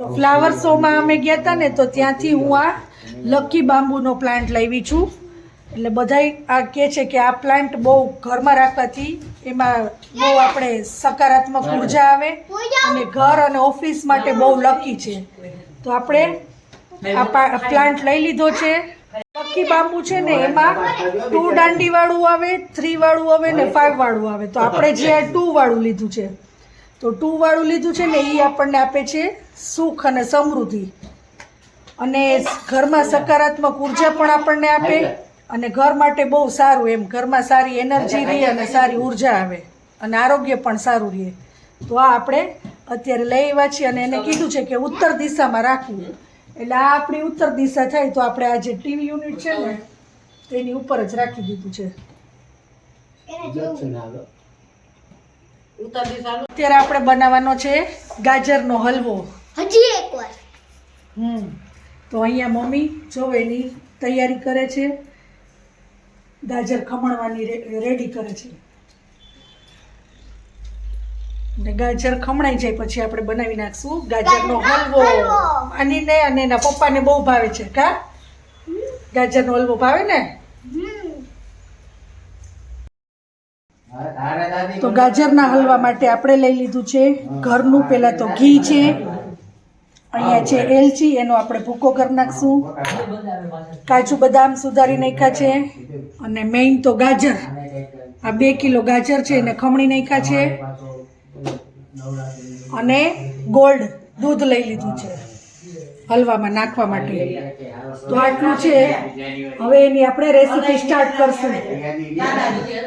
તો ફ્લાવર શોમાં અમે ગયા હતા ને તો ત્યાંથી હું આ લકી બાંબુનો પ્લાન્ટ લાવી છું. એટલે બધાય આ કહે છે કે આ પ્લાન્ટ બહુ ઘરમાં રાખવાથી એમાં બહુ આપણે સકારાત્મક ઊર્જા આવે અને ઘર અને ઓફિસ માટે બહુ લકી છે. તો આપણે આ પ્લાન્ટ લઈ લીધો છે. લકી બાંબુ છે ને એમાં ટુ દાંડી વાળું આવે થ્રી વાળું આવે ને ફાઈવ વાળું આવે. તો આપણે જે ટુ વાળું લીધું છે. તો ટુ વાળું લીધું છે ને એ આપણને આપે છે સુખ અને સમૃદ્ધિ. અને ઘરમાં સકારાત્મક ઊર્જા પણ આપણને આપે અને ઘર માટે બહુ સારું એમ. ઘરમાં સારી એનર્જી રહે અને સારી ઊર્જા આવે અને આરોગ્ય પણ સારું રહે. તો આ આપણે અત્યારે લઈ આવ્યા છીએ અને એને કીધું છે કે ઉત્તર દિશામાં રાખવું. એટલે આ આપણી ઉત્તર દિશા થાય તો આપણે આ જે ટીવી યુનિટ છે ને તેની ઉપર જ રાખી દીધું છે. અત્યારે આપણે બનાવવાનો છે ગાજરનો હલવો. હજી એકવાર હમ. તો અહીંયા મમ્મી જો એની તૈયારી કરે છે. ગાજર ખમણવાની રેડી કરે છે. ને ગાજર ખમણાઈ જાય પછી આપણે બનાવી નાખશું. ગાજરનો હલવો. અનીને અને એના પપ્પાને બહુ ભાવે છે કા? ગાજરનો હલવો ભાવે ને? તો ગાજરના હલવા માટે આપણે લઈ લીધું છે. ઘરનું પહેલાં તો ઘી છે. અહીંયા છે એલચી એનો આપણે ભૂકો કરી નાખશું. કાજુ બદામ સુધારી નાખ્યા છે. અને મેઇન તો ગાજર. આ બે કિલો ગાજર છે એને ખમણી નાખ્યા છે. અને ગોલ્ડ દૂધ લઈ લીધું છે. હલવામાં નાખવા માટે. તો આટલું છે. હવે એની આપણે રેસીપી સ્ટાર્ટ કરશું.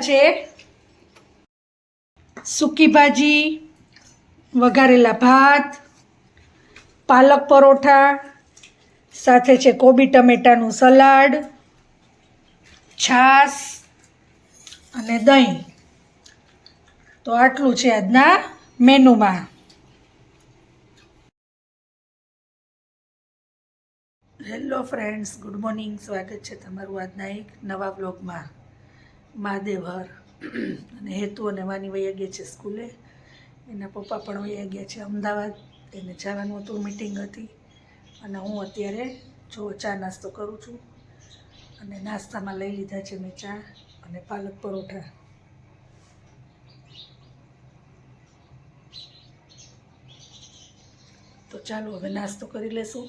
છે? સૂકી ભાજી, વઘારેલા ભાત, પાલક પરોઠા, સાથે છે કોબી ટમેટાનું સલાડ, છાશ અને દહીં. તો આટલું છે આજના મેનુમાં. Hello friends, good morning. સ્વાગત છે તમારું આજના એક નવા બ્લોગમાં મહાદેવહર. અને હેતુ અને વાની વૈયા ગયા છે સ્કૂલે. એના પપ્પા પણ વૈયા ગયા છે અમદાવાદ. એને જવાનું હતું, મિટિંગ હતી. અને હું અત્યારે જો ચા નાસ્તો કરું છું. અને નાસ્તામાં લઈ લીધા છે મેં ચા અને પાલક પરોઠા. તો ચાલો હવે નાસ્તો કરી લેશું.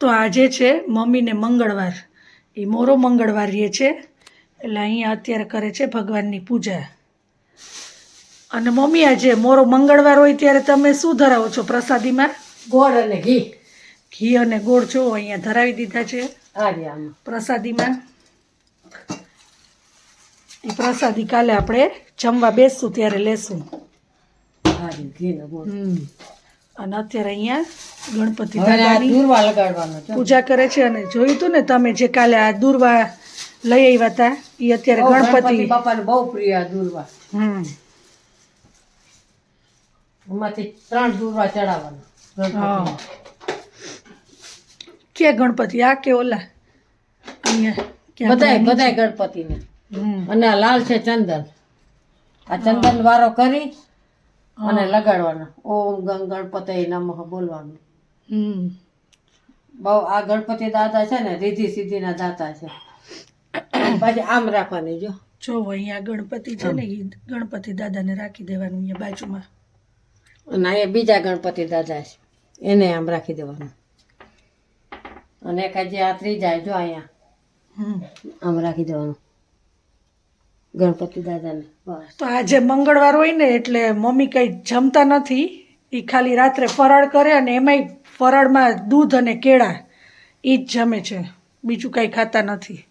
તો આજે છે મમ્મીને મંગળવાર. એ મોરો મંગળવાર રહે છે. એટલે અહીંયા અત્યારે કરે છે ભગવાનની પૂજા. અને મમ્મી આજે મોરો મંગળવાર હોય ત્યારે તમે શું ધરાવો છો પ્રસાદીમાં? ગોળ અને ઘી. ઘી અને ગોળ જો અહીંયા ધરાવી દીધા છે. પ્રસાદીમાં. એ પ્રસાદી કાલે આપણે જમવા બેસશું ત્યારે લેશું. ઘી ને ગોળ. હમ. અને અત્યારે અહીંયા ગણપતિ દાદાની પૂજા કરે છે અને જોયું હતું ને તમે જે કાલે આ દુર્વા લઈ આવ્યા હતા એ અત્યારે ગણપતિ બાપાને બહુ પ્રિય આ દૂરવા. હમ. એમાંથી ત્રણ દૂરવા ચડાવવાના કે ગણપતિ? આ કે ઓલા? અહીંયા બધાય બધાય ગણપતિને. અને આ લાલ છે ચંદન. આ ચંદન વારો કરી અને લગાડવાના. ઓમ ગંગ ગણપતિ નમઃ બોલવાનું. બહુ આ ગણપતિ દાદા છે ને રીધી સીધીના દાતા છે. પછી આમ રાખવાની જો. જો અહીંયા ગણપતિ છે ને એ ગણપતિ દાદાને રાખી દેવાનું અહીંયા બાજુમાં. અને અહીંયા બીજા ગણપતિ દાદા છે. એને આમ રાખી દેવાનું. અને એક જે આ ત્રીજા જો અહીંયા. આમ રાખી દેવાનું. ગણપતિ દાદાને. તો આજે મંગળવાર હોય ને એટલે મમ્મી કંઈ જમતા નથી એ ખાલી રાત્રે ફરાળ કરે અને એમાંય ફરાળમાં દૂધ અને કેળા એ જ જમે છે. બીજું કાંઈ ખાતા નથી.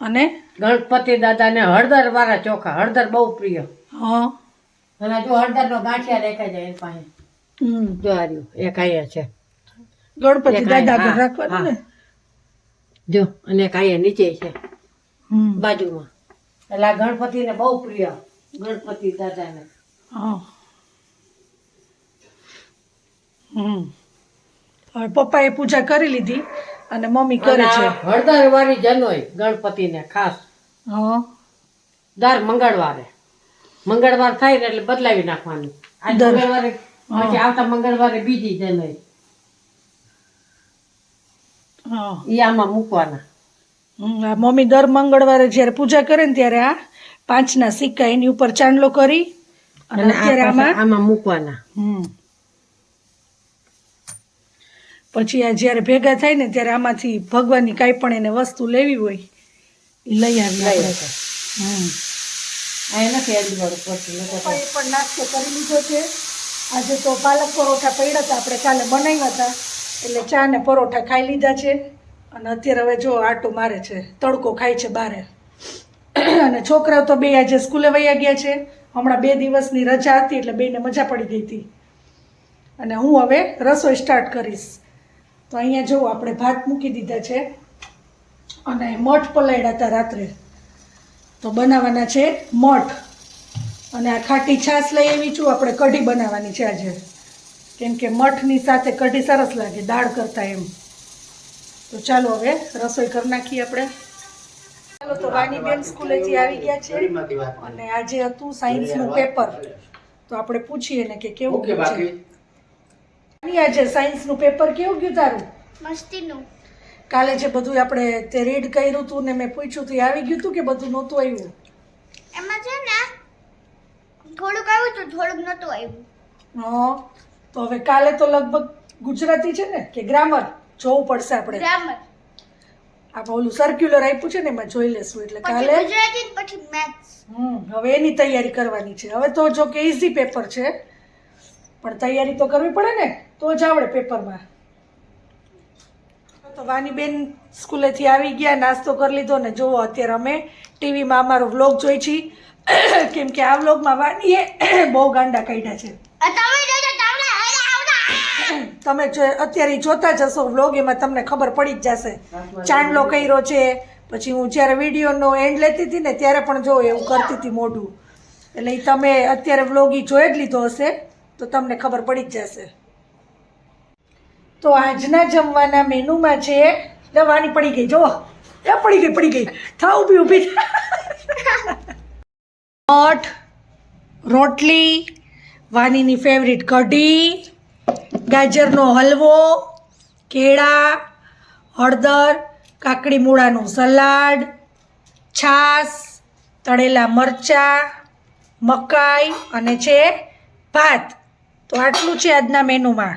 અને? ગણપતિ દાદાને હળદર વાળા ચોખા હળદર બહુ પ્રિય. હા. અને જો હળદર નો ગાંઠિયા દેખાય જાય એની પાસે. હમ. જો રહ્યું એક છે. ગણપતિ દાદા રાખવાનું ને? જો અને કાંઈ નીચે છે. બાજુમાં. એટલે આ ગણપતિને બહુ પ્રિય ગણપતિ દાદાને. હવે પપ્પાએ પૂજા કરી લીધી અને મમ્મી કરે છે. હળદર વાળી જનોય ગણપતિને ખાસ. દર મંગળવારે. મંગળવાર થાય ને એટલે બદલાવી નાખવાનું. આજ મંગળવારે પછી આવતા મંગળવારે બીજી જનોય. હા. ઈ આમાં મૂકવાના. મમ્મી દર મંગળવારે જ્યારે પૂજા કરે ને ત્યારે આ પાંચના સિક્કા એની ઉપર ચાંદલો કરી અને અને અત્યારે આમાં આમાં મૂકવાના. પછી આ જ્યારે ભેગા થાય ને ત્યારે આમાંથી ભગવાનની કાંઈ પણ એને વસ્તુ લેવી હોય એ લઈ આવી નકર તો- પપ્પાએ પણ નાસ્તો કરી લીધો છે. આજે તો પાલક પરોઠા પડ્યા હતા આપણે કાલે બનાવ્યા હતા. એટલે ચા ને પરોઠા ખાઈ લીધા છે. અને અત્યારે હવે જો આટો મારે છે, તડકો ખાય છે બારે. અને છોકરાઓ તો બે આજે સ્કૂલે વયા ગયા છે. હમણાં બે દિવસની રજા હતી એટલે બેને મજા પડી ગઈ હતી. અને હું હવે રસોઈ સ્ટાર્ટ કરીશ. તો અહીંયા જોઉં આપણે ભાત મૂકી દીધા છે. અને મઠ પલાળ્યા હતા રાત્રે. તો બનાવવાના છે મઠ. અને આ ખાટી છાશ લઈ આવી છું. આપણે કઢી બનાવવાની છે આજે. કેમ કે મઠની સાથે કઢી સરસ લાગે દાળ કરતાં એમ. તો ચાલો હવે રસોઈ કરી નાખીએ આપણે. ચાલો તો વાણીબેન સ્કૂલેથી આવી ગયા છે અને આજે હતું સાયન્સનું પેપર. તો આપણે પૂછીએ ને કે કેવું ગયું છે. આજે સાયન્સનું પેપર કેવું ગયું તારું? મસ્તીનું. કાલે જે બધું આપણે તે રીડ કર્યું હતું ને મેં પૂછ્યું હતું આવી ગયું હતું કે બધું નહોતું આવ્યું? એમાં છે ને થોડુંક આવ્યું તો થોડુંક નહોતું આવ્યું. હા. તો હવે કાલે તો લગભગ ગુજરાતી છે ને કે ગ્રામર? જોવું પડશે આપણે. ગ્રામર. આપણે ઓલું સર્ક્યુલર આપ્યું છે ને એમાં જોઈ લેશું. એટલે કાલે ગુજરાતી પછી મેથ્સ હમ હવે એની તૈયારી કરવાની છે. હવે તો જો કે ઇઝી પેપર છે. પણ તૈયારી તો કરવી પડે ને તો જ આવડે પેપરમાં તો વાનીબેન સ્કૂલેથી આવી ગયા નાસ્તો કરી લીધો ને જુઓ અત્યારે અમે. ટીવીમાં અમારો વ્લોગ જોઈ છીએ કેમ કે આ વ્લોગમાં વાનીએ બહુ ગાંડા કાઢ્યા છે આ તમે જોજો તમને હેડા આવડા તમે જો અત્યારે જોતા જશો વ્લોગ એમાં તમને ખબર પડી જ જશે. ચાંદલો કર્યો છે. પછી હું જ્યારે વિડીયોનો એન્ડ લેતી હતી ને, ત્યારે પણ જો એવું કરતી હતી મોઢું. એટલે એ તમે અત્યારે વ્લોગ ઈ જોઈ જ લીધો હશે, તો તમને ખબર પડી જ જશે. તો આજના જમવાના મેનુમાં છે દવાની પડી ગઈ જો એ પડી ગઈ પડી ગઈ. થા ઊભી ઊભી મઠ રોટલી, વાનીની ફેવરિટ કઢી ગાજરનો હલવો કેળા હળદર કાકડી મૂળાનું સલાડ છાશ તળેલા મરચાં મકાઈ અને છે ભાત. તો આટલું છે આજના મેનુમાં.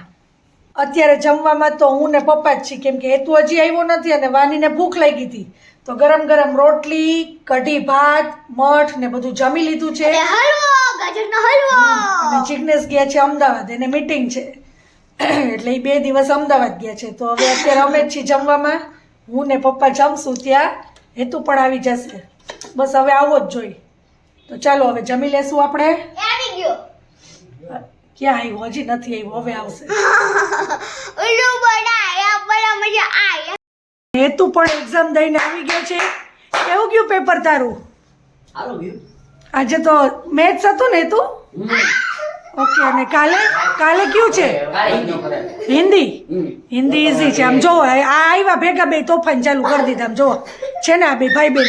અત્યારે જમવામાં તો હું ને પપ્પા જ છીએ કેમ કે હેતુ હજી આવ્યો નથી અને વાનીને ભૂખ લાગી હતી. તો ગરમ ગરમ રોટલી કઢી ભાત મઠ ને બધું જમી લીધું છે. અને જિગ્નેશ ગયા છે અમદાવાદ એને મીટિંગ છે. એટલે એ બે દિવસ અમદાવાદ ગયા છે. તો હવે અત્યારે અમે જ છીએ જમવામાં. હું ને પપ્પા જમશું ત્યાં. હેતુ પણ આવી જશે. બસ હવે આવો જ જોઈ. તો ચાલો હવે જમી લેશું આપણે. ગયો ક્યાં આવ્યો? હજી નથી આવ્યો. હવે આવશે. હેતુ પણ એક્ઝામ દઈને આવી ગયો છે. કેવું ગયું પેપર તારું? આજે તો મેથ્સ હતું ને હેતુ ઓકે અને કાલે? કાલે કયું છે? હિન્દી? હિન્દી ઇઝી છે. આમ જોવો, આ આવ્યા ભેગા બે તોફાન ચાલુ કરી દીધા. આમ જોવો. છે ને આ બે ભાઈ બેન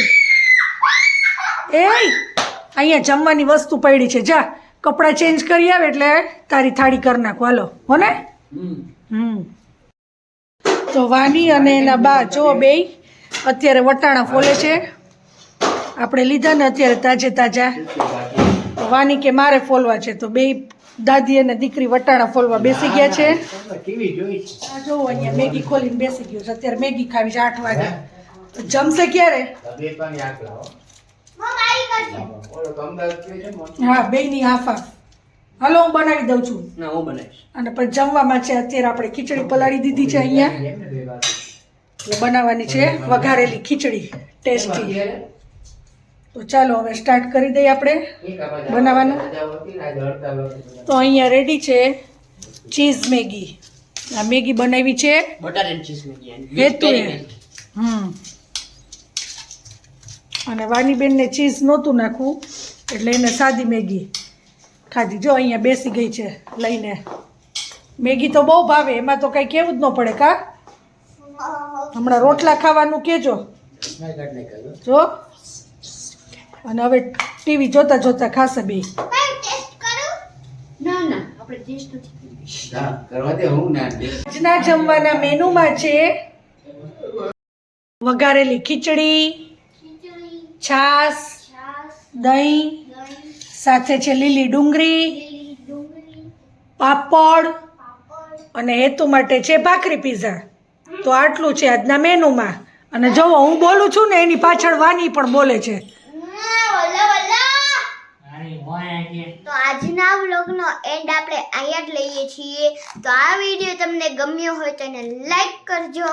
એ અહીંયા જમવાની વસ્તુ પડી છે. જા, કપડાં ચેન્જ કરી આવે એટલે તારી થાળી કરી નાખો. હાલો. હો ને? હમ. તો વાની અને એના બા, જો બે, અત્યારે વટાણા ફોલે છે. આપણે લીધા ને અત્યારે તાજે તાજા. વાની કે મારે ફોલવા છે. તો બે દાદી અને દીકરી વટાણા ફોલવા બેસી ગયા છે. આ જો અહીંયા મેગી ખોલીને બેસી ગયો છે. અત્યારે મેગી ખાવી છે આઠ વાગે. જમશે ક્યારે? હા બે ની હાફ હાફ. હાલો હું બનાવી દઉં છું. ના હું બનાવીશ. અને પણ જમવામાં છે અત્યારે આપણે ખીચડી પલાળી દીધી છે અહીંયા. બનાવવાની છે વઘારેલી ખીચડી ટેસ્ટી. તો ચાલો હવે સ્ટાર્ટ કરી દઈએ આપણે બનાવવાનું. તો અહીંયા રેડી છે ચીઝ મેગી. આ મેગી બનાવી છે બટર એન્ડ ચીઝ મેગી હેતુએ હમ. અને વાનીબેનને ચીઝ નહોતું નાખવું એટલે એને સાદી મેગી ખાધી. જો અહીંયા બેસી ગઈ છે લઈને. મેગી તો બહુ ભાવે એમાં તો કંઈ કેવું જ ન પડે કા? હમણાં રોટલા ખાવાનું કહેજો જો. અને હવે ટીવી જોતા જોતા ખાશે બે. કઈ ટેસ્ટ કરું? ના ના આપણે ટેસ્ટ નથી હા કરવા દે હું ના દે. આજના જમવાના મેનુમાં છે વઘારેલી ખીચડી છાશ દહીં દહીં સાથે છે લીલી ડુંગળી પાપડ પાપડ. અને હેતુ માટે છે ભાખરી પીઝા. તો આટલું છે આજના મેનુમાં. અને જુઓ હું બોલું છું ને એની પાછળ વાની પણ બોલે છે. તો આજના વ્લોગનો એન્ડ આપણે અહીંયા જ લઈએ છીએ. તો આ વીડિયો તમને ગમ્યો હોય તો એને લાઈક કરજો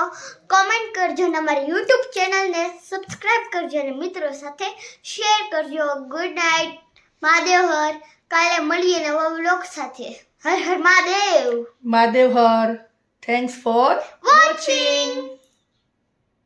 કોમેન્ટ કરજો અને અમારી યુટ્યુબ ચેનલને સબસ્ક્રાઈબ કરજો અને મિત્રો સાથે શેર કરજો. ગુડ નાઇટ મહાદેવ હર કાલે મળીએ નવા વ્લોગ સાથે. હર હર મહાદેવ. મહાદેવ હર થેન્ક્સ ફોર વોચિંગ